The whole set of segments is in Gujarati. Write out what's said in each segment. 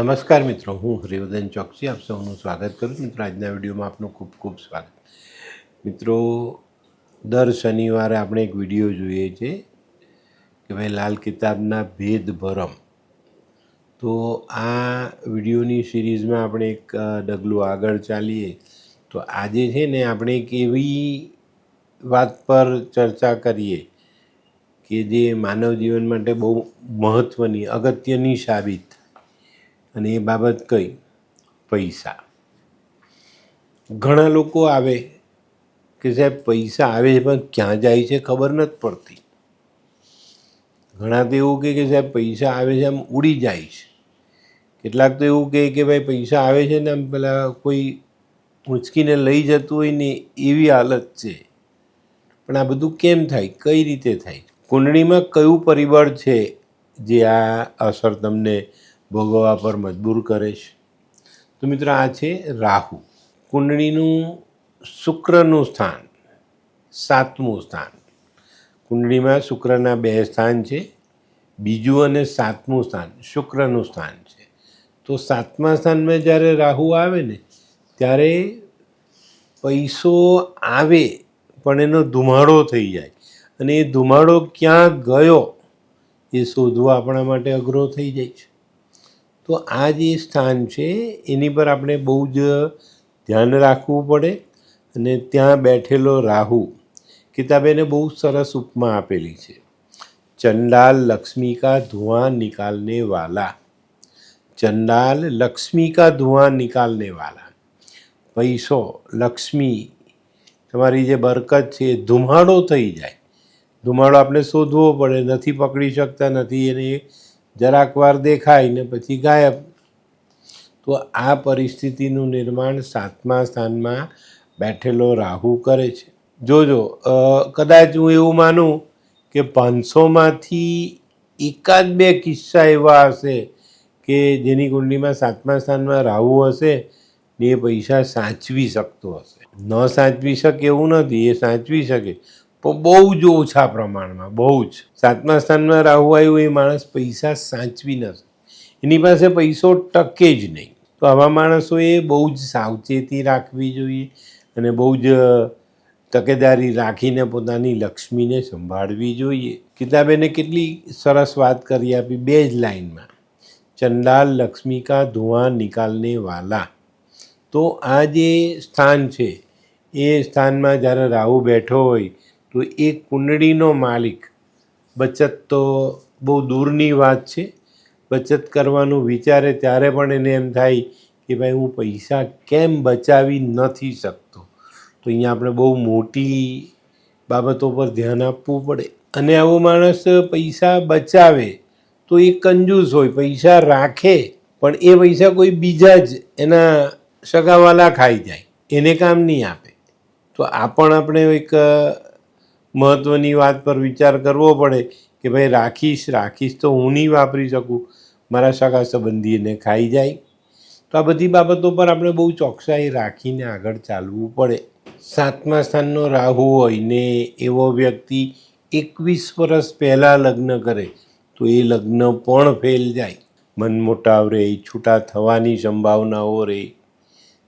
નમસ્કાર મિત્રો, હું હરિવર્ધન ચોકસી, આપ સૌનું સ્વાગત કરું છું. મિત્રો, આજના વિડીયોમાં આપનું ખૂબ ખૂબ સ્વાગત. મિત્રો, દર શનિવારે આપણે એક વીડિયો જોઈએ છે કે ભાઈ, લાલ કિતાબના ભેદ ભરમ તો આ વિડીયોની સિરીઝમાં આપણે એક ડગલું આગળ ચાલીએ. તો આજે છે ને આપણે એક એવી વાત પર ચર્ચા કરીએ કે જે માનવ જીવન માટે બહુ મહત્ત્વની અગત્યની સાબિત અને એ બાબત કઈ? પૈસા. ઘણા લોકો આવે કે સાહેબ પૈસા આવે છે પણ ક્યાં જાય છે ખબર નથી પડતી. ઘણા તો એવું કહે કે સાહેબ પૈસા આવે છે આમ ઉડી જાય છે. કેટલાક તો એવું કહે કે ભાઈ પૈસા આવે છે ને આમ પેલા કોઈ ઉંચકીને લઈ જતું હોય ને એવી હાલત છે. પણ આ બધું કેમ થાય? કઈ રીતે થાય? કુંડળીમાં કયું પરિબળ છે જે આ અસર તમને ભોગવવા પર મજબૂર કરે છે. તો મિત્રો આ છે રાહુ. કુંડળીનું શુક્રનું સ્થાન, સાતમું સ્થાન. કુંડળીમાં શુક્રના બે સ્થાન છે, બીજું અને સાતમું સ્થાન, શુક્રનું સ્થાન છે. તો સાતમા સ્થાનમાં જ્યારે રાહુ આવે ને, ત્યારે પૈસો આવે, પણ એનો ધુમાડો થઈ જાય. અને એ ધુમાડો ક્યાં ગયો, એ શોધવું આપણા માટે અઘરો થઈ જાય છે. તો આ જે સ્થાન છે, એની પર આપણે બહુ જ ધ્યાન રાખવું પડે અને ત્યાં બેઠેલો રાહુ કિતાબેને બહુ સરસ ઉપમા આપેલી છે. ચંડાલ લક્ષ્મી કા ધુઆં નિકાલને વાલા. ચંડાલ લક્ષ્મી કા ધુઆં નિકાલને વાલા. પૈસો, લક્ષ્મી, તમારી જે બરકત છે એ ધુમાડો થઈ જાય. ધુમાડો આપણે શોધવો પડે, નથી પકડી શકતા, નથી એને જરાક વાર દેખાય ને પછી ગાયબ. તો આ પરિસ્થિતિનું નિર્માણ સાતમા સ્થાનમાં બેઠેલો રાહુ કરે છે. જોજો કદાચ હું એવું માનું કે પાંચસોમાંથી એકાદ બે કિસ્સા એવા હશે કે જેની કુંડલીમાં સાતમા સ્થાનમાં રાહુ હશે ને એ પૈસા સાચવી શકતો હશે. ન સાચવી શકે એવું નથી, એ સાચવી શકે. બહુ જ ઓછા પ્રમાણમાં, બહુ જ. સાતમા સ્થાનમાં રાહુ આવ્યું, એ માણસ પૈસા સાચવી ન એની પાસે પૈસો ટકે જ નહીં. તો આવા માણસોએ બહુ જ સાવચેતી રાખવી જોઈએ અને બહુ જ તકેદારી રાખીને પોતાની લક્ષ્મીને સંભાળવી જોઈએ. કિતાબેને કેટલી સરસ વાત કરી આપી બે જ લાઈનમાં ચંડાલ લક્ષ્મી કા ધુઆં નિકાલને વાલા. તો આ જે સ્થાન છે, એ સ્થાનમાં જ્યારે રાહુ બેઠો હોય તો એ કુંડળીનો માલિક. બચત તો બહુ દૂરની વાત છે. બચત કરવાનું વિચારે ત્યારે પણ એને એમ થાય કે ભાઈ હું પૈસા કેમ બચાવી નથી શકતો? તો અહીંયા આપણે બહુ મોટી બાબતો પર ધ્યાન આપવું પડે. અને આવો માણસ પૈસા બચાવે તો એ કંજૂસ હોય, પૈસા રાખે, પણ એ પૈસા કોઈ બીજા જ એના સગાવાલા ખાઈ જાય. એને કામ નહીં આપે. તો આ પણ આપણે એક મહત્ત્વની વાત પર વિચાર કરવો પડે કે ભાઈ રાખીશ રાખીશ તો હું નહીં વાપરી શકું. મારા સગા સંબંધી એને ખાઈ જાય. તો આ બધી બાબતો પર આપણે બહુ ચોકસાઈ રાખીને આગળ ચાલવું પડે. સાતમા સ્થાનનો રાહુ હોય ને એવો વ્યક્તિ એકવીસ વર્ષ પહેલાં લગ્ન કરે તો એ લગ્ન પણ ફેલ જાય. મનમોટાવ રહે છૂટા થવાની સંભાવનાઓ રહે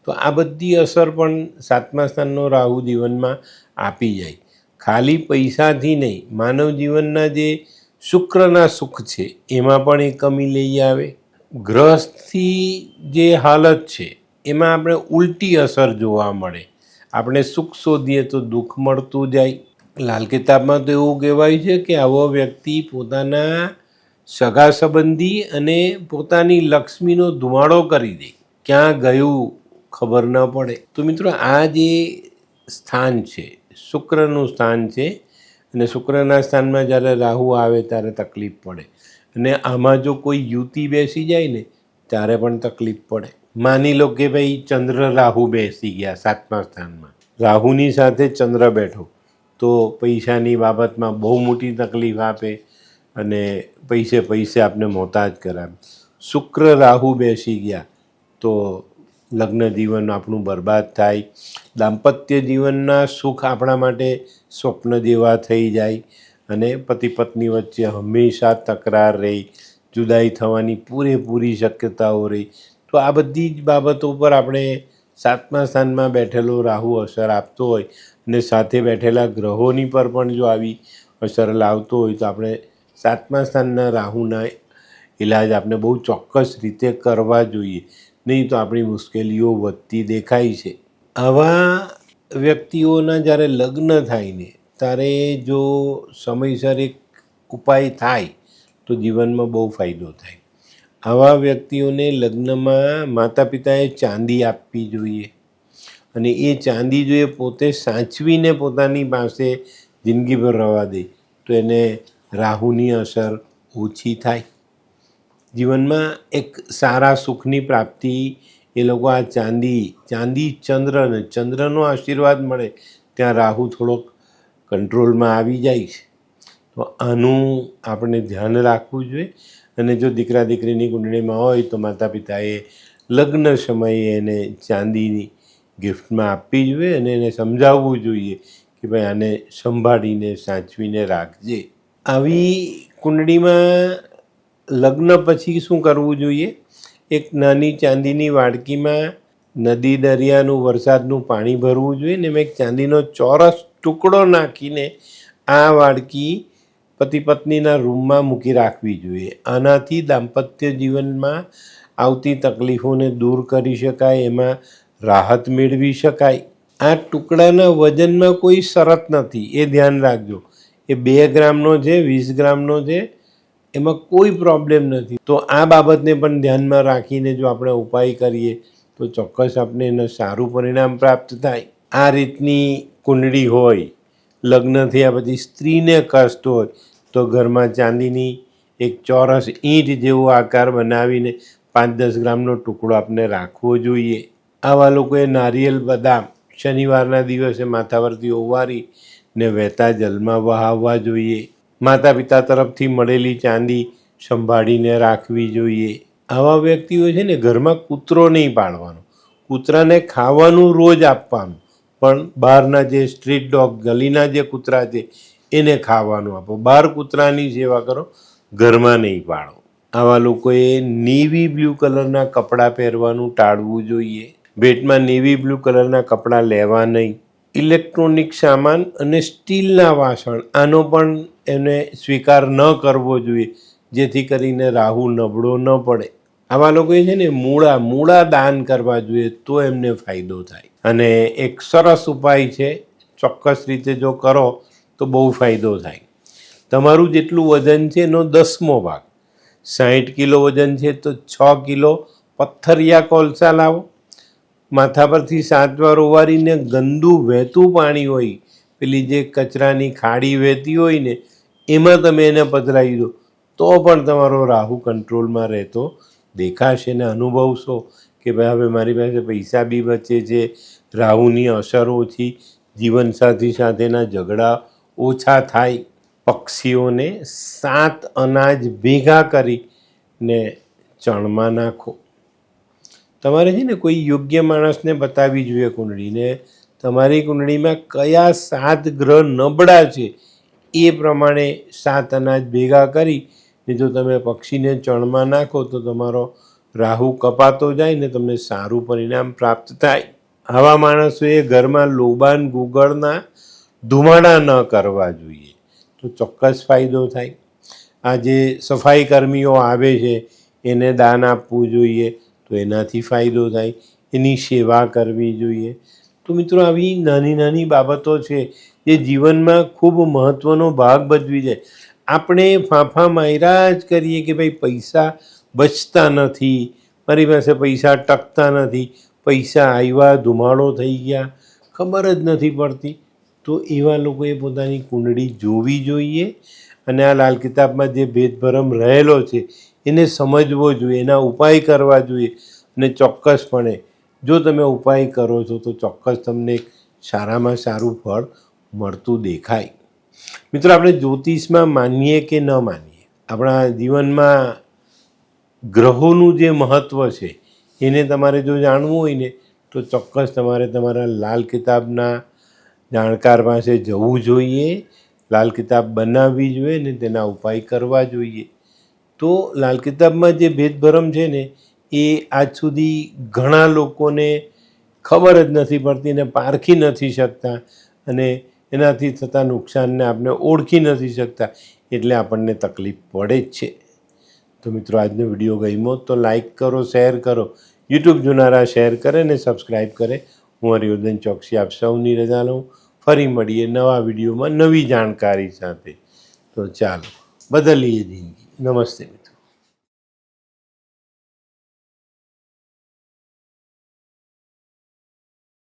તો આ બધી અસર પણ સાતમા સ્થાનનો રાહુ જીવનમાં આપી જાય. ખાલી પૈસાથી નહીં માનવ જીવનના જે શુક્રના સુખ છે, એમાં પણ એ કમી લઈ આવે. ગ્રહસ્થથી જે હાલત છે, એમાં આપણે ઉલટી અસર જોવા મળે. આપણે સુખ શોધીએ તો દુઃખ મળતું જાય. લાલ કિતાબમાં તો એવું કહેવાય છે કે આવો વ્યક્તિ પોતાના સગા સંબંધી અને પોતાની લક્ષ્મીનો ધુમાડો કરી દે. ક્યાં ગયું ખબર ન પડે. તો મિત્રો આ જે સ્થાન છે શુક્રનું સ્થાન છે. અને શુક્રના સ્થાનમાં જ્યારે રાહુ આવે ત્યારે તકલીફ પડે. અને આમાં જો કોઈ યુતિ બેસી જાય ને, ત્યારે પણ તકલીફ પડે. માની લો કે ભાઈ ચંદ્ર રાહુ બેસી ગયા સાતમા સ્થાનમાં. રાહુની સાથે ચંદ્ર બેઠો, તો પૈસાની બાબતમાં બહુ મોટી તકલીફ આપે અને પૈસે પૈસે આપને મોતાજ કરાવે. શુક્ર રાહુ બેસી ગયા, તો લગ્ન જીવન આપણું બરબાદ થાય, દાંપત્ય જીવનના સુખ આપણા માટે સ્વપ્ન જેવા થઈ જાય અને પતિ પત્ની વચ્ચે હંમેશા તકરાર રહી, જુદાઈ થવાની પૂરેપૂરી શક્યતાઓ રહી. તો આ બધી જ બાબતો પર આપણે સાતમા સ્થાનમાં બેઠેલો રાહુ અસર આપતો હોય અને સાથે બેઠેલા ગ્રહોની પર પણ જો આવી અસર લાવતો હોય તો આપણે સાતમા સ્થાનના રાહુના ઇલાજ આપણે બહુ ચોક્કસ રીતે કરવા જોઈએ. નહીં તો આપણી મુશ્કેલીઓ વધતી દેખાય છે. આવા વ્યક્તિઓના જ્યારે લગ્ન થાય ને, ત્યારે જો સમયસર એક ઉપાય થાય, તો જીવનમાં બહુ ફાયદો થાય. આવા વ્યક્તિઓને લગ્નમાં માતા પિતાએ ચાંદી આપવી જોઈએ. અને એ ચાંદી જો એ પોતે સાચવીને પોતાની પાસે જિંદગીભર રહેવા દે, તો એને રાહુની અસર ઓછી થાય. જીવનમાં એક સારા સુખની પ્રાપ્તિ એ લોકો આ ચાંદી ચાંદી ચંદ્રને ચંદ્રનો આશીર્વાદ મળે, ત્યાં રાહુ થોડોક કંટ્રોલમાં આવી જાય છે. તો આનું આપણે ધ્યાન રાખવું જોઈએ અને જો દીકરા દીકરીની કુંડળીમાં હોય તો માતા પિતાએ લગ્ન સમયે એને ચાંદીની ગિફ્ટમાં આપવી જોઈએ અને એને સમજાવવું જોઈએ કે ભાઈ આને સંભાળીને, સાચવીને રાખજે. આવી કુંડળીમાં લગ્ન પછી શું કરવું જોઈએ? એક નાની ચાંદીની વાડકીમાં નદી દરિયાનું વરસાદનું પાણી ભરવું જોઈએ ને એમાં એક ચાંદીનો ચોરસ ટુકડો નાખીને આ વાડકી પતિ પત્નીના રૂમમાં મૂકી રાખવી જોઈએ. આનાથી દાંપત્ય જીવનમાં આવતી તકલીફોને દૂર કરી શકાય, એમાં રાહત મેળવી શકાય. આ ટુકડાના વજનમાં કોઈ શરત નથી. એ ધ્યાન રાખજો. એ બે ગ્રામનો છે, વીસ ગ્રામનો છે એમાં કોઈ પ્રોબ્લેમ નથી. તો આ બાબતને પણ ધ્યાનમાં રાખીને જો આપણે ઉપાય કરીએ, તો ચોક્કસ આપણે એને સારું પરિણામ પ્રાપ્ત થાય. આ રીતની કુંડળી હોય, લગ્ન થયા પછી સ્ત્રીને કષ્ટ હોય, તો ઘરમાં ચાંદીની એક ચોરસ ઈંટ જેવો આકાર બનાવીને પાંચ દસ ગ્રામનો ટુકડો આપણે રાખવો જોઈએ. આવા લોકોએ નારિયેલ બદામ શનિવારના દિવસે માથા પરથી ઓવારી ને વહેતા જલમાં વહાવવા જોઈએ. માતા પિતા તરફથી મળેલી ચાંદી સંભાળીને રાખવી જોઈએ. આવા વ્યક્તિઓ છે ને ઘરમાં કૂતરો નહીં પાળવાનો કૂતરાને ખાવાનું રોજ આપવાનું. પણ બહારના જે સ્ટ્રીટ ડોગ, ગલીના જે કૂતરા છે, એને ખાવાનું આપો. બહાર કૂતરાની સેવા કરો, ઘરમાં નહીં પાળો આવા લોકોએ નેવી બ્લુ કલરના કપડાં પહેરવાનું ટાળવું જોઈએ. ભેટમાં નેવી બ્લુ કલરના કપડાં લેવા નહીં. ઇલેક્ટ્રોનિક સામાન અને સ્ટીલના વાસણ, આનો પણ એને સ્વીકાર ન કરવો જોઈએ, જેથી કરીને રાહુ નબળો ન પડે. આવા લોકોએ છે ને, મૂળા મૂળા દાન કરવા જોઈએ તો એમને ફાયદો થાય. અને એક સરસ ઉપાય છે, ચોક્કસ રીતે જો કરો તો બહુ ફાયદો થાય. તમારું જેટલું વજન છે એનો દસમો ભાગ. સાહીઠ કિલો વજન છે તો છ કિલો. પથ્થરિયા કોલસા લાવો. માથા પરથી સાત વાર ઓવારીને ગંદુ વહેતું પાણી હોય, પેલી જે કચરાની ખાડી વહેતી હોય ને, એમાં તમે એને પધરાવી દો, તો પણ તમારો રાહુ કંટ્રોલમાં રહેતો, દેખાશે ને અનુભવશો કે ભાઈ હવે મારી પાસે પૈસા બી બચે છે, રાહુની અસર ઓછી, જીવનસાથી સાથેના ઝઘડા ઓછા થાય, પક્ષીઓને સાત અનાજ ભેગા કરીને ચણમાં નાખો. તમારે છે ને કોઈ યોગ્ય માણસને બતાવવી જોઈએ કુંડળીને? તમારી કુંડળીમાં કયા સાત ગ્રહ નબળા છે એ પ્રમાણે સાત અનાજ ભેગા કરી, ને જો તમે પક્ષીને ચણમાં નાખો તો તમારો રાહુ કપાતો જાય ને તમને સારું પરિણામ પ્રાપ્ત થાય. આવા માણસોએ ઘરમાં લોબાન, ગુગળના, ધુમાડા ન કરવા જોઈએ. તો ચોક્કસ ફાયદો થાય. આ જે સફાઈ કર્મીઓ આવે છે, એને દાન આપવું જોઈએ. તો એનાથી ફાયદો થાય. એની સેવા કરવી જોઈએ. તો મિત્રો, આવી નાની નાની બાબતો છે, જે જીવનમાં ખૂબ મહત્ત્વનો ભાગ ભજવી જાય. આપણે ફાંફા માયરા જ કરીએ કે ભાઈ પૈસા બચતા નથી. મારી પાસે પૈસા ટકતા નથી. પૈસા આવ્યા, ધુમાડો થઈ ગયા, ખબર જ નથી પડતી. તો એવા લોકોએ પોતાની કુંડળી જોવી જોઈએ. અને આ લાલ કિતાબમાં જે ભેદભરમ રહેલો છે એને સમજવો જોઈએ, એના ઉપાય કરવા જોઈએ અને ચોક્કસપણે જો તમે ઉપાય કરો છો તો ચોક્કસ તમને સારામાં સારું ફળ મળતું દેખાય. મિત્રો, આપણે જ્યોતિષમાં માનીએ કે ન માનીએ? આપણા જીવનમાં ગ્રહોનું જે મહત્ત્વ છે, એને તમારે જો જાણવું હોય ને, તો ચોક્કસ તમારે તમારા લાલ કિતાબના જાણકાર પાસે જવું જોઈએ, લાલ કિતાબ બનાવવી જોઈએ ને તેના ઉપાય કરવા જોઈએ. તો લાલ કિતાબમાં જે ભેદભરમ છે ને, એ આજ સુધી ઘણા લોકોને ખબર જ નથી પડતી ને પારખી નથી શકતા અને એનાથી થતા નુકસાનને આપણે ઓળખી નથી શકતા, એટલે આપણને તકલીફ પડે જ છે. તો મિત્રો, આજનો વીડિયો ગમ્યો તો લાઈક કરો, શેર કરો. યુટ્યુબ જોનારા શેર કરે ને સબસ્ક્રાઈબ કરે. હું હરિવર્ધન ચોકસી આપ સૌની રજા લઉં. ફરી મળીએ નવા વિડીયોમાં નવી જાણકારી સાથે. તો ચાલો, બદલીએ જિંદગી. નમસ્તે.